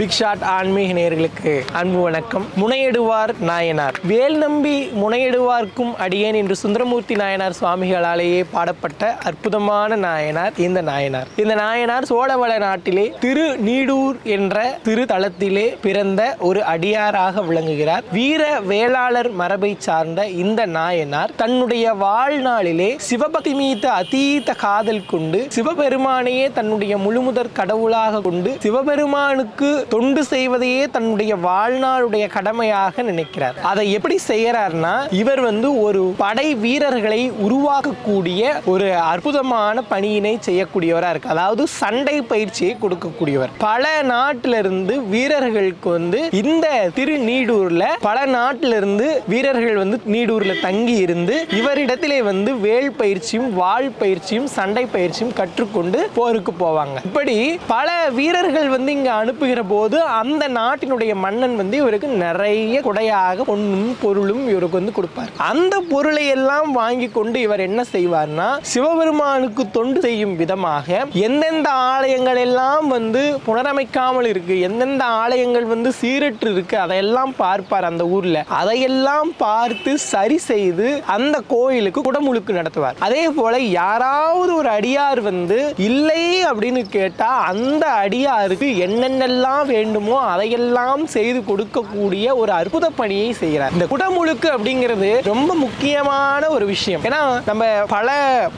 Big shot ஆன்மீக நேர்களுக்கு அன்பு வணக்கம். முனையெடுவார் நாயனார். வேல் நம்பி முனையிடுவார்க்கும் அடியேன் என்று சுந்தரமூர்த்தி நாயனார் சுவாமிகளாலேயே பாடப்பட்ட அற்புதமான நாயனார் இந்த நாயனார். இந்த நாயனார் சோழவள நாட்டிலே திரு நீடூர் என்ற திரு தளத்திலே பிறந்த ஒரு அடியாராக விளங்குகிறார். வீர வேளாளர் மரபை சார்ந்த இந்த நாயனார் தன்னுடைய வாழ்நாளிலே சிவபக்தி மீத அதீத காதல் கொண்டு சிவபெருமானையே தன்னுடைய முழுமுதற் கடவுளாக கொண்டு சிவபெருமானுக்கு தொண்டு செய்வதையே தன்னுடைய வாழ்நாளுடைய கடமையாக நினைக்கிறார். அதை எப்படி செய்யறார்னா இவர் வந்து ஒரு படை வீரர்களை உருவாக்கக்கூடிய ஒரு அற்புதமான பணியினை செய்யக்கூடியவராக இருக்கு அதாவது சண்டை பயிற்சியை கொடுக்கக்கூடியவர். பல நாட்டிலிருந்து வீரர்களுக்கு வந்து இந்த திரு நீடூர்ல பல நாட்டில இருந்து வீரர்கள் வந்து நீடூர்ல தங்கி இருந்து இவரிடத்திலே வந்து வேல் பயிற்சியும் வாள் பயிற்சியும் சண்டை பயிற்சியும் கற்றுக்கொண்டு போருக்கு போவாங்க. இப்படி பல வீரர்கள் வந்து இங்க அனுப்புகிற போது அந்த நாட்டினுடைய மன்னன் வந்து இவருக்கு நிறைய கொடையாக பொண்ணும் பொருளும் இவருக்கு வந்து கொடுப்பார். அந்த பொருளை எல்லாம் வாங்கி கொண்டு இவர் என்ன செய்வார்னா சிவபெருமானுக்கு தொண்டு செய்யும் விதமாக எந்தெந்த ஆலயங்கள் எல்லாம் வந்து புனரமைக்காமல் இருக்கு எந்தெந்த ஆலயங்கள் வந்து சீரற்று இருக்கு அதையெல்லாம் பார்ப்பார் அந்த ஊர்ல. அதையெல்லாம் பார்த்து சரி செய்து அந்த கோயிலுக்கு குடமுழுக்கு நடத்துவார். அதே போல யாராவது ஒரு அடியார் வந்து இல்லை அப்படின்னு கேட்டா அந்த அடியாருக்கு என்னென்னலாம் வேண்டுமோ அதையெல்லாம் செய்து கொடுக்கக்கூடிய ஒரு அற்புத பணியை செய்கிறார். இந்த குடமுழுக்கு அப்படிங்கிறது ரொம்ப முக்கியமான ஒரு விஷயம். ஏன்னா நம்ம பல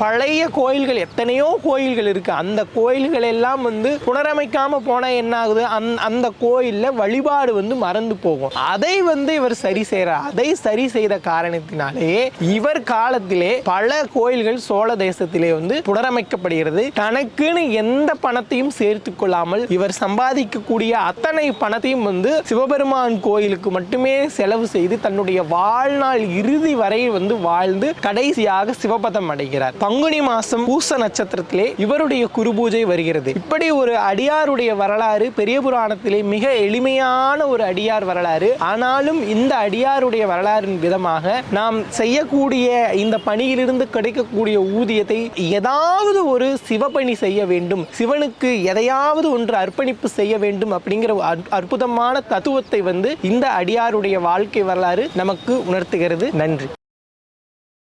பழைய கோயில்கள் எத்தனையோ கோயில்கள் இருக்கு. அந்த கோயில்கள் எல்லாம் வந்து புனரமைக்காம போனா என்ன ஆகுது அந்த அந்த கோயில்ல வழிபாடு வந்து மறந்து போகும். அதை வந்து இவர் சரி செய்கிறார் அதை சரி செய்த காரணத்தினாலே இவர் காலத்திலே பல கோயில்கள் சோழ தேசத்திலே வந்து புனரமைக்கப்படுகிறது. தனக்குன்னு எந்த பணத்தையும் சேர்த்து கொள்ளாமல் இவர் சம்பாதிக்கக்கூடிய அத்தனை பணத்தையும் வந்து சிவபெருமான் கோயிலுக்கு மட்டுமே செலவு செய்து தன்னுடைய வாழ்நாள் இறுதி வரை வந்து வாழ்ந்து கடைசியாக சிவபதம் அடைகிறார். பங்குனி மாசம் பூச நட்சத்திரத்திலே இவருடைய குரு பூஜை வருகிறது. இப்படி ஒரு அடியாருடைய வரலாறு பெரிய புராணத்திலே மிக எளிமையான ஒரு அடியார் வரலாறு. ஆனாலும் இந்த அடியாருடைய வரலாறின் விதமாக நாம் செய்யக்கூடிய இந்த பணியிலிருந்து கிடைக்கக்கூடிய ஊதியத்தை ஏதாவது ஒரு சிவபணி செய்ய வேண்டும். சிவனுக்கு எதையாவது ஒன்று அர்ப்பணிப்பு செய்ய வேண்டும் அப்படிங்கிற அற்புதமான தத்துவத்தை வந்து இந்த அடியாருடைய வாழ்க்கை வரலாறு நமக்கு உணர்த்துகிறது. நன்றி.